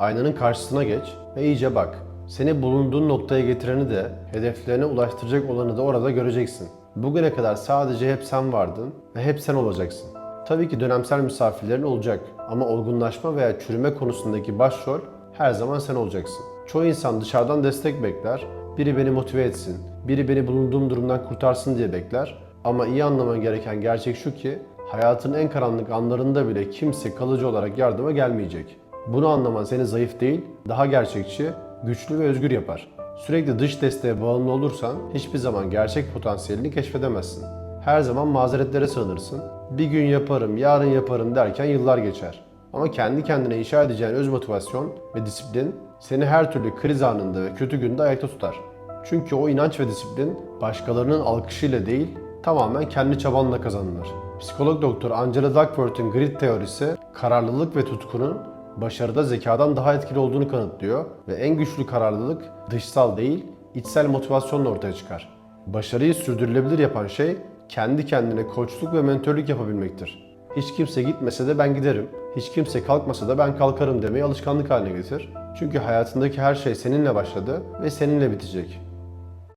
Aynanın karşısına geç ve iyice bak. Seni bulunduğun noktaya getireni de, hedeflerine ulaştıracak olanı da orada göreceksin. Bugüne kadar sadece hep sen vardın ve hep sen olacaksın. Tabii ki dönemsel misafirlerin olacak ama olgunlaşma veya çürüme konusundaki başrol her zaman sen olacaksın. Çoğu insan dışarıdan destek bekler, biri beni motive etsin, biri beni bulunduğum durumdan kurtarsın diye bekler. Ama iyi anlaman gereken gerçek şu ki, hayatın en karanlık anlarında bile kimse kalıcı olarak yardıma gelmeyecek. Bunu anlaman seni zayıf değil, daha gerçekçi, güçlü ve özgür yapar. Sürekli dış desteğe bağımlı olursan hiçbir zaman gerçek potansiyelini keşfedemezsin. Her zaman mazeretlere sığınırsın. Bir gün yaparım, yarın yaparım derken yıllar geçer. Ama kendi kendine inşa edeceğin öz motivasyon ve disiplin seni her türlü kriz anında ve kötü günde ayakta tutar. Çünkü o inanç ve disiplin başkalarının alkışıyla değil, tamamen kendi çabanla kazanılır. Psikolog doktor Angela Duckworth'un grit teorisi, kararlılık ve tutkunun başarıda zekadan daha etkili olduğunu kanıtlıyor ve en güçlü kararlılık dışsal değil, içsel motivasyonla ortaya çıkar. Başarıyı sürdürülebilir yapan şey kendi kendine koçluk ve mentörlük yapabilmektir. Hiç kimse gitmese de ben giderim, hiç kimse kalkmasa da ben kalkarım demeyi alışkanlık haline getir. Çünkü hayatındaki her şey seninle başladı ve seninle bitecek.